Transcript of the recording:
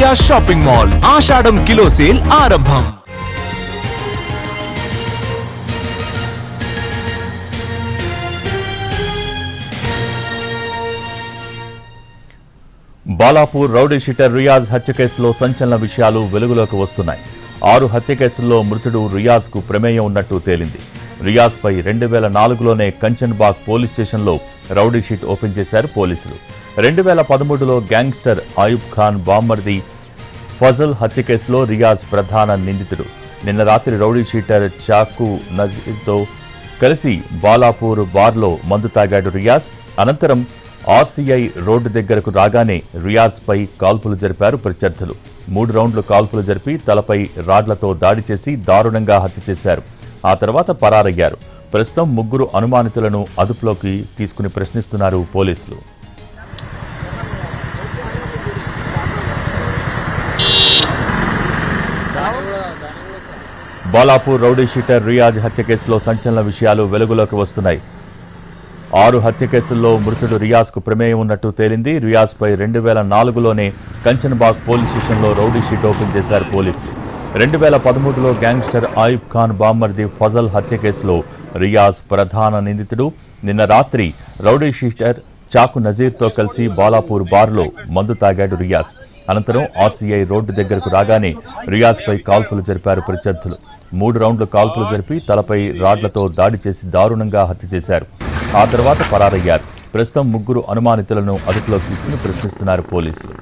India shopping mall ఆషాఢం kilo sale ఆరంభం. Balapur rowdy sheeter Riyaz హత్య కేసులో సంచలన విషయాలు వెలుగులోకి వస్తున్నాయి. ఆరు హత్య కేసుల్లో మృతుడు రియాజ్కు ప్రమేయం ఉన్నట్టు తేలింది. రియాజ్పై రెండు వేల నాలుగులోనే కంచన్బాగ్ పోలీస్ స్టేషన్లో రౌడీ షీట్ ఓపెన్ చేశారు పోలీసులు. రెండు వేల పదమూడులో గ్యాంగ్స్టర్ ఆయుబ్ ఖాన్ బామ్మర్ది ఫజల్ హత్య కేసులో రియాజ్ ప్రధాన నిందితుడు. నిన్న రాత్రి రౌడీ షీటర్ చాకు నజీర్తో కలిసి బాలాపూర్ బార్లో మందు తాగాడు రియాజ్. అనంతరం ఆర్సీఐ రోడ్డు దగ్గరకు రాగానే రియాజ్పై కాల్పులు జరిపారు ప్రత్యర్థులు. మూడు రౌండ్లు కాల్పులు జరిపి తలపై రాడ్లతో దాడి చేసి దారుణంగా హత్య చేశారు. ఆ తర్వాత పరారయ్యారు. ప్రస్తుతం ముగ్గురు అనుమానితులను అదుపులోకి తీసుకుని ప్రశ్నిస్తున్నారు పోలీసులు. బాలాపూర్ రౌడీ షీటర్ రియాజ్ హత్య కేసులో సంచలన విషయాలు వెలుగులోకి వస్తున్నాయి. ఆరు హత్య కేసుల్లో మృతుడు రియాజ్కు ప్రమేయం ఉన్నట్టు తేలింది. రియాజ్పై రెండు వేల నాలుగులోనే కంచన్బాగ్ పోలీస్ స్టేషన్లో రౌడీ షీట్ ఓపెన్ చేశారు పోలీసులు రెండు వేల పదమూడులో గ్యాంగ్స్టర్ ఆయుబ్ ఖాన్ బామ్మర్ది ఫజల్ హత్య కేసులో రియాజ్ ప్రధాన నిందితుడు. నిన్న రాత్రి రౌడీ షీటర్ చాకు నజీర్తో కలిసి బాలాపూర్ బార్లో మందు తాగాడు రియాజ్. అనంతరం ఆర్సీఐ రోడ్డు దగ్గరకు రాగానే రియాజ్పై కాల్పులు జరిపారు ప్రత్యర్థులు. మూడు రౌండ్లు కాల్పులు జరిపి తలపై రాడ్లతో దాడి చేసి దారుణంగా హత్య చేశారు. ఆ తర్వాత పరారయ్యారు. ప్రస్తుతం ముగ్గురు అనుమానితులను అదుపులోకి తీసుకుని ప్రశ్నిస్తున్నారు పోలీసులు.